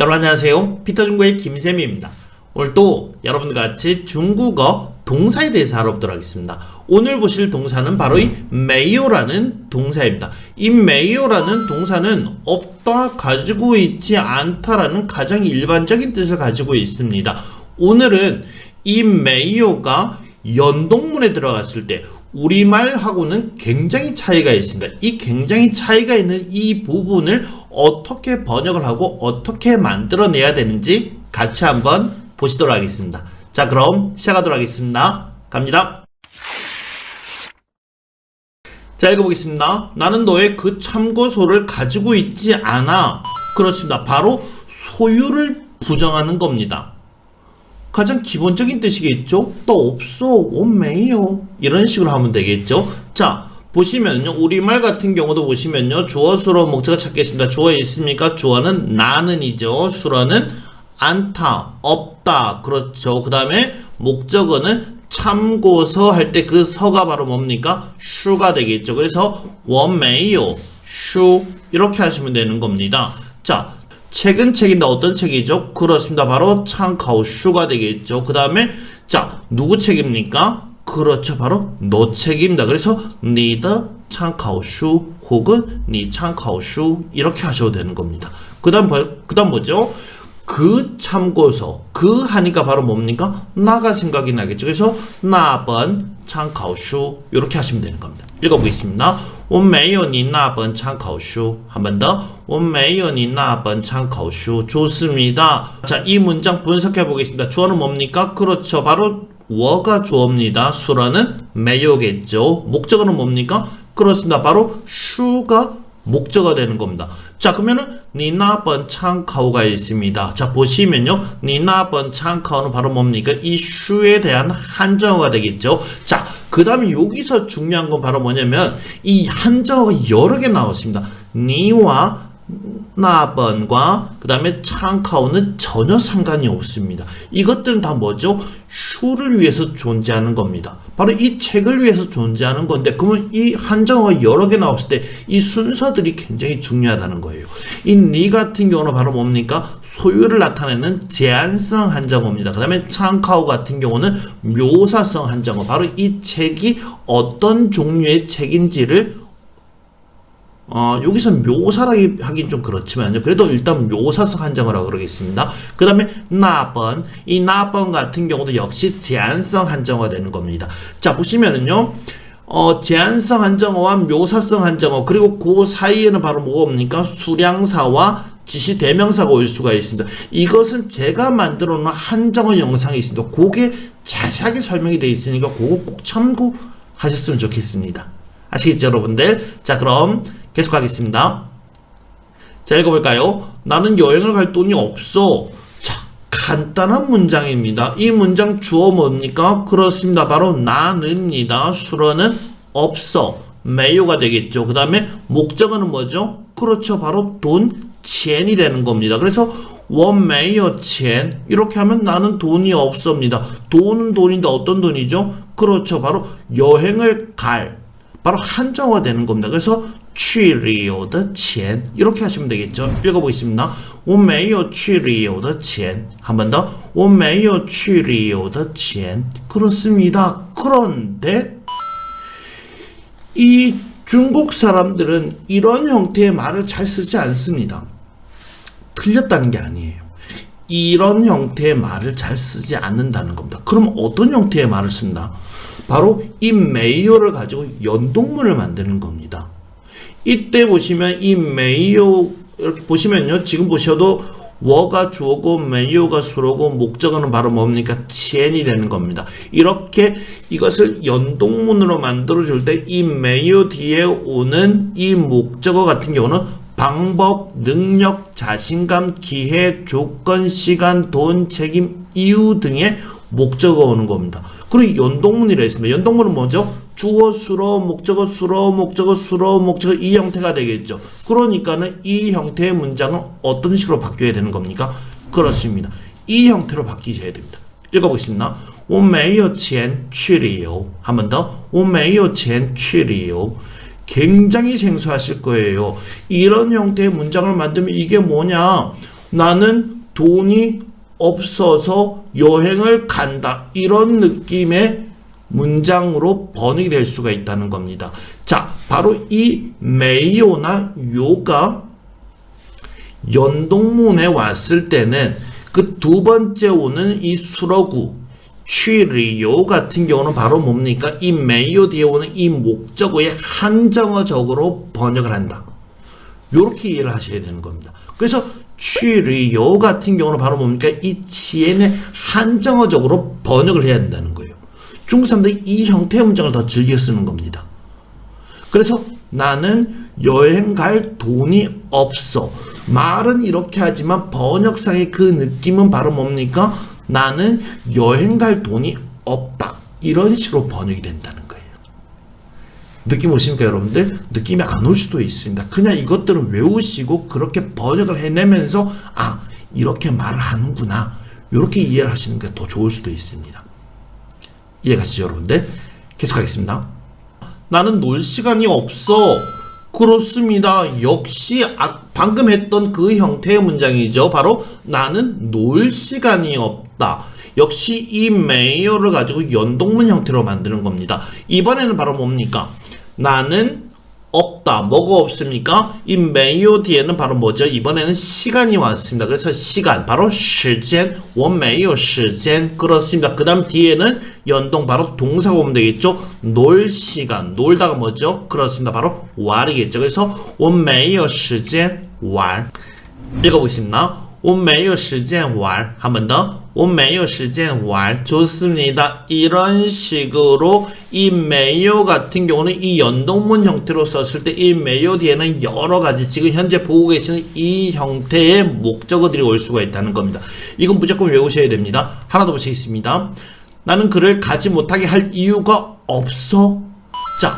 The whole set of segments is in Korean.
여러분 안녕하세요. 피터중국의 김쌤입니다. 오늘 또 여러분과 같이 중국어 동사에 대해서 알아보도록 하겠습니다. 오늘 보실 동사는 바로 이 메요라는 동사입니다. 이 메요라는 동사는 없다, 가지고 있지 않다라는 가장 일반적인 뜻을 가지고 있습니다. 오늘은 이 메요가 연동문에 들어갔을 때 우리말하고는 굉장히 차이가 있습니다. 이 굉장히 차이가 있는 이 부분을 어떻게 번역을 하고 어떻게 만들어내야 되는지 같이 한번 보시도록 하겠습니다. 자, 그럼 시작하도록 하겠습니다. 갑니다. 자, 읽어보겠습니다. 나는 너의 그 참고소를 가지고 있지 않아. 그렇습니다. 바로 소유를 부정하는 겁니다. 가장 기본적인 뜻이겠죠? 또 없어, 원메요 이런 식으로 하면 되겠죠? 자, 보시면요. 우리말 같은 경우도 보시면요. 주어, 수로, 목적어 찾겠습니다. 주어에 있습니까? 주어는 나는이죠. 수로는 않다, 없다. 그렇죠. 그 다음에 목적어는 참고서 할 때 그 서가 바로 뭡니까? 슈가 되겠죠. 그래서 원메요, 슈 이렇게 하시면 되는 겁니다. 자, 책은 책인데 어떤 책이죠? 그렇습니다. 바로 창카오슈가 되겠죠. 그 다음에 자 누구 책입니까? 그렇죠. 바로 너 책입니다. 그래서 니더 창카오슈 혹은 니 창카오슈 이렇게 하셔도 되는 겁니다. 그 다음 그 다음 뭐죠? 그 참고서 그 하니까 바로 뭡니까? 나가 생각이 나겠죠. 그래서 나번 참고수 이렇게 하시면 되는 겁니다. 읽어보겠습니다. 我没有你那本参考书. 한 번 더. 我没有你那本参考书. 좋습니다. 자, 이 문장 분석해 보겠습니다. 주어는 뭡니까? 그렇죠. 바로 워가 주어입니다. 수라는 매요겠죠. 목적어는 뭡니까? 그렇습니다. 바로 슈가 목적어 되는 겁니다. 자, 그러면은 니나번 창카오가 있습니다. 자, 보시면요. 니나번 창카오는 바로 뭡니까? 이 슈에 대한 한정어가 되겠죠. 자, 그 다음에 여기서 중요한 건 바로 뭐냐면 이 한정어가 여러 개 나왔습니다. 니와 나번과 그 다음에 창카오는 전혀 상관이 없습니다. 이것들은 다 뭐죠? 슈를 위해서 존재하는 겁니다. 바로 이 책을 위해서 존재하는 건데 그러면 이 한정어가 여러 개 나왔을 때 이 순서들이 굉장히 중요하다는 거예요. 이 니 같은 경우는 바로 뭡니까? 소유를 나타내는 제한성 한정어입니다. 그 다음에 창카오 같은 경우는 묘사성 한정어. 바로 이 책이 어떤 종류의 책인지를 어, 여기서 묘사라 하긴 좀 그렇지만요. 그래도 일단 묘사성 한정어라고 그러겠습니다. 그 다음에 나번, 이 나번 같은 경우도 역시 제한성 한정어 되는 겁니다. 자, 보시면은요. 어, 제한성 한정어와 묘사성 한정어, 그리고 그 사이에는 바로 뭐옵니까? 수량사와 지시 대명사가 올 수가 있습니다. 이것은 제가 만들어 놓은 한정어 영상이 있습니다. 그게 자세하게 설명이 되어 있으니까 그거 꼭 참고하셨으면 좋겠습니다. 아시겠죠, 여러분들? 자, 그럼 계속하겠습니다. 자, 읽어볼까요? 나는 여행을 갈 돈이 없어. 자, 간단한 문장입니다. 이 문장 주어 뭡니까? 그렇습니다. 바로 나는입니다. 수로는 없어. 매요가 되겠죠. 그 다음에 목적어는 뭐죠? 그렇죠. 바로 돈, 지엔이 되는 겁니다. 그래서 원메이어첸 이렇게 하면 나는 돈이 없습니다. 돈은 돈인데 어떤 돈이죠? 그렇죠. 바로 여행을 갈 바로 한정화 되는 겁니다. 그래서 去旅游的钱 이렇게 하시면 되겠죠. 읽어보겠습니다. 我没有去旅游的钱. 한번 더. 我没有去旅游的钱. 그렇습니다. 그런데 이 중국 사람들은 이런 형태의 말을 잘 쓰지 않습니다. 틀렸다는 게 아니에요. 이런 형태의 말을 잘 쓰지 않는다는 겁니다. 그럼 어떤 형태의 말을 쓴다? 바로 이 메이어를 가지고 연동문을 만드는 겁니다. 이때 보시면 이 메이오 이렇게 보시면요. 지금 보셔도 워가 주어고 메이오가 수로고 목적어는 바로 뭡니까? 치엔이 되는 겁니다. 이렇게 이것을 연동문으로 만들어 줄 때 이 메이오 뒤에 오는 이 목적어 같은 경우는 방법, 능력, 자신감, 기회, 조건, 시간, 돈, 책임, 이유 등의 목적어 오는 겁니다. 그리고 연동문이라 했습니다. 연동문은 뭐죠? 주어 수로 목적어 수로 목적어 수로 목적어 이 형태가 되겠죠. 그러니까는 이 형태의 문장은 어떤 식으로 바뀌어야 되는 겁니까? 그렇습니다. 이 형태로 바뀌셔야 됩니다. 읽어보겠습니다. 我没有钱去旅游.한 번 더. 我没有钱去旅游. 굉장히 생소하실 거예요. 이런 형태의 문장을 만들면 이게 뭐냐? 나는 돈이 없어서 여행을 간다. 이런 느낌의 문장으로 번역이 될 수가 있다는 겁니다. 자, 바로 이 메이오나 요가 연동문에 왔을 때는 그 두 번째 오는 이 수러구 취리요 같은 경우는 바로 뭡니까? 이 메이오 뒤에 오는 이 목적어의 한정어적으로 번역을 한다. 요렇게 이해를 하셔야 되는 겁니다. 그래서 취리요 같은 경우는 바로 뭡니까? 이 치엔의 한정어적으로 번역을 해야 된다는 거예요. 중국 사람들이 이 형태의 문장을 더 즐겨 쓰는 겁니다. 그래서 나는 여행 갈 돈이 없어. 말은 이렇게 하지만 번역상의 그 느낌은 바로 뭡니까? 나는 여행 갈 돈이 없다. 이런 식으로 번역이 된다는 거예요. 느낌 오십니까, 여러분들? 느낌이 안 올 수도 있습니다. 그냥 이것들은 외우시고 그렇게 번역을 해내면서 아, 이렇게 말을 하는구나. 이렇게 이해를 하시는 게 더 좋을 수도 있습니다. 이해가시죠, 여러분들? 계속하겠습니다. 나는 놀 시간이 없어. 그렇습니다. 역시 아, 방금 했던 그 형태의 문장이죠. 바로 나는 놀 시간이 없다. 역시 이 메이어를 가지고 연동문 형태로 만드는 겁니다. 이번에는 바로 뭡니까? 나는 없다. 뭐가 없습니까? 이 메이어 뒤에는 바로 뭐죠? 이번에는 시간이 왔습니다. 그래서 시간 바로 时间, 我没有时间 그렇습니다. 그 다음 뒤에는 연동 바로 동사가 오면 되겠죠? 놀 시간, 놀다가 뭐죠? 그렇습니다. 바로 war이겠죠. 그래서 我没有时间玩 읽어보겠습니다. 我没有时间玩 한 번 더. 我没有时间玩 좋습니다. 이런 식으로 이 메요 같은 경우는 이 연동문 형태로 썼을 때 이 메요 뒤에는 여러 가지 지금 현재 보고 계시는 이 형태의 목적어들이 올 수가 있다는 겁니다. 이건 무조건 외우셔야 됩니다. 하나 더 보시겠습니다. 나는 그를 가지 못하게 할 이유가 없어. 자,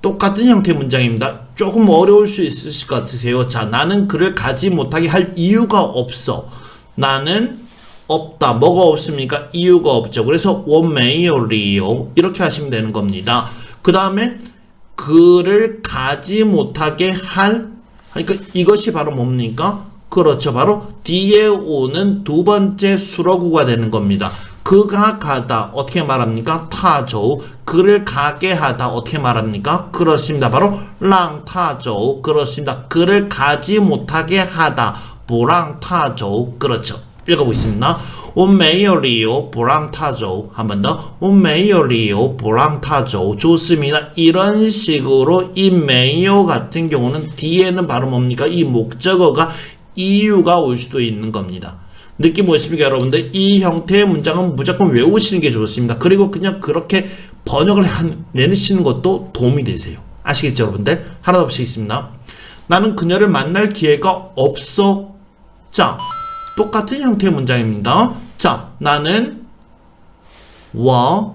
똑같은 형태의 문장입니다. 조금 어려울 수 있으실 것 같으세요. 자, 나는 그를 가지 못하게 할 이유가 없어. 나는 없다. 뭐가 없습니까? 이유가 없죠. 그래서 원메이어리요 이렇게 하시면 되는 겁니다. 그 다음에 그를 가지 못하게 할 그러니까 이것이 바로 뭡니까? 그렇죠. 바로 뒤에 오는 두 번째 수로구가 되는 겁니다. 그가 가다 어떻게 말합니까? 타조 그를 가게 하다 어떻게 말합니까? 그렇습니다. 바로 랑타조 그렇습니다. 그를 가지 못하게 하다 보랑타조 그렇죠. 읽어보겠습니다. 온메이어리오 보랑타조 한 번 더. 온메이어리오 보랑타조 좋습니다. 이런 식으로 이 메이어 같은 경우는 뒤에는 바로 뭡니까? 이 목적어가 이유가 올 수도 있는 겁니다. 느낌 오십니까 여러분들? 이 형태의 문장은 무조건 외우시는 게 좋습니다. 그리고 그냥 그렇게 번역을 내내시는 것도 도움이 되세요. 아시겠죠 여러분들? 하나 더 보시겠습니다. 나는 그녀를 만날 기회가 없어. 자, 똑같은 형태의 문장입니다. 자, 나는 와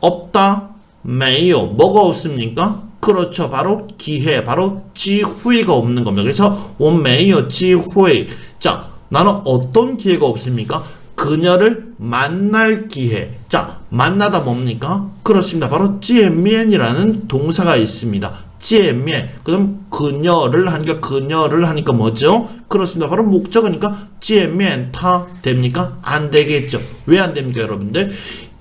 없다, 매요. 뭐가 없습니까? 그렇죠. 바로 기회, 바로 지회가 없는 겁니다. 그래서 원매요 지회. 자, 나는 어떤 기회가 없습니까? 그녀를 만날 기회. 자, 만나다 뭡니까? 그렇습니다. 바로 지엔미엔이라는 동사가 있습니다. 지엠에 그럼 그녀를 하니까 그녀를 하니까 뭐죠? 그렇습니다. 바로 목적어니까 지엠엔 타 됩니까? 안 되겠죠. 왜 안 됩니까, 여러분들?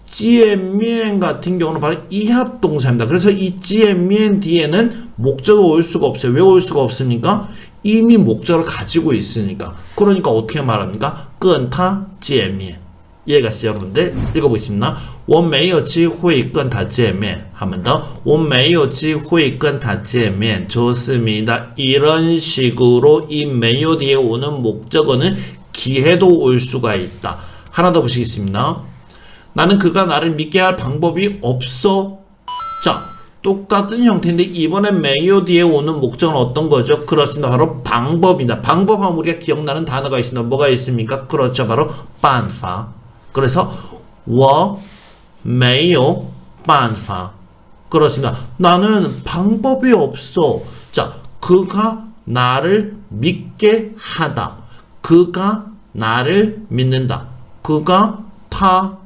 지엠엔 같은 경우는 바로 이합 동사입니다. 그래서 이 지엠엔 뒤에는 목적이 올 수가 없어요. 왜 올 수가 없습니까? 이미 목적을 가지고 있으니까. 그러니까 어떻게 말합니까? 끈타 지엠엔. 이해가시죠, 여러분들? 읽어보겠습니다. 我没有机会跟他见面. 한번 더. 我没有机会跟他见面. 좋습니다. 이런 식으로 이 没有 뒤에 오는 목적어는 기회도 올 수가 있다. 하나 더 보시겠습니다. 나는 그가 나를 믿게 할 방법이 없어. 자, 똑같은 형태인데 이번엔 메이오 뒤에 오는 목적은 어떤 거죠? 그렇습니다. 바로 방법입니다. 방법하면 우리가 기억나는 단어가 있습니다. 뭐가 있습니까? 그렇죠. 바로 办法. 그래서 我没有办法. 그렇습니다. 나는 방법이 없어. 자, 그가 나를 믿게 하다. 그가 나를 믿는다. 그가 타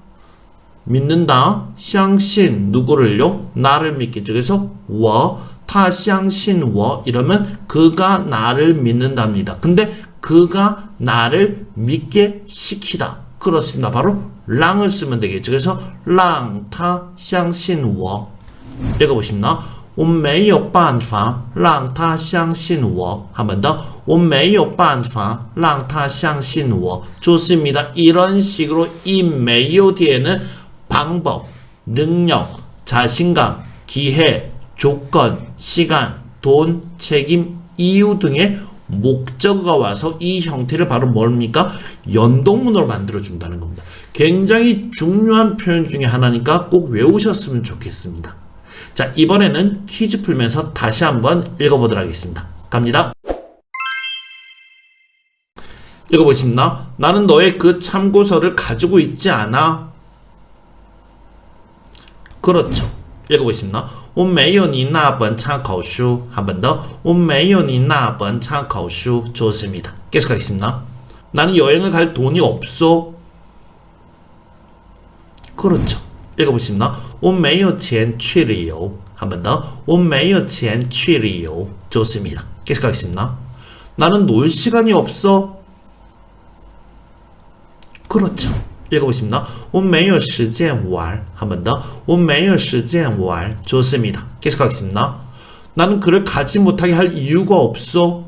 믿는다. 相信 누구를요? 나를 믿겠죠. 그래서 我 타相信我 이러면 그가 나를 믿는답니다. 근데 그가 나를 믿게 시키다. 그렇습니다. 바로 랑을 쓰면 되겠죠. 그래서 랑, 타, 相信我. 읽어보십니다. 我没有办法让他相信我. 한 번 더. 我没有办法让他相信我. 좋습니다. 이런 식으로 이 没有 뒤에는 방법, 능력, 자신감, 기회, 조건, 시간, 돈, 책임, 이유 등의 목적어가 와서 이 형태를 바로 뭡니까? 연동문으로 만들어준다는 겁니다. 굉장히 중요한 표현 중에 하나니까 꼭 외우셨으면 좋겠습니다. 자, 이번에는 퀴즈 풀면서 다시 한번 읽어보도록 하겠습니다. 갑니다. 읽어보십니다. 나는 너의 그 참고서를 가지고 있지 않아. 그렇죠. 읽어보십니다. 我没有你那本参考书. 한 번 더. 我没有你那本参考书. 좋습니다. 계속하겠습니다. 나는 여행을 갈 돈이 없어. 그렇죠. 읽어보십니다. 我没有钱去旅游. 한 번 더. 我没有钱去旅游. 좋습니다. 계속하겠습니다. 나는 놀 시간이 없어. 그렇죠. 읽어보십니다. 我没有时间玩. 한 번 더. 我没有时间玩. 좋습니다. 계속하겠습니다. 나는 그를 가지 못하게 할 이유가 없어.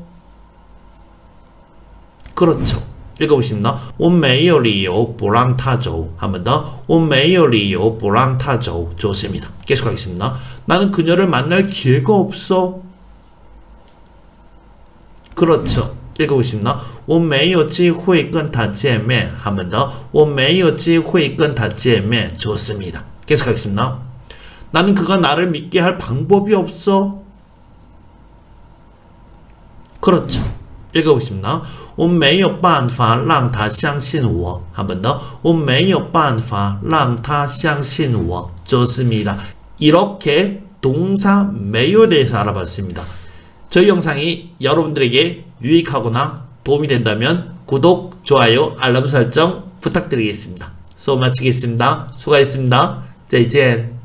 그렇죠. 읽어보십니다. 我没有理由不让他走. 한 번 더. 我没有理由不让他走. 좋습니다. 계속하겠습니다. 나는 그녀를 만날 기회가 없어. 그렇죠. 읽어보십니다. 我没有机会跟他见面. 한 번 더. 我没有机会跟他见面. 좋습니다. 계속하겠습니다. 나는 그가 나를 믿게 할 방법이 없어. 그렇죠. 읽어보십니다. 我没有办法让他相信我. 한 번 더. 我没有办法让他相信我. 좋습니다. 이렇게 동사 매요에 대해서 알아봤습니다. 저희 영상이 여러분들에게 유익하거나 도움이 된다면 구독, 좋아요, 알람 설정 부탁드리겠습니다. 수고 마치겠습니다. 수고하셨습니다. 再见.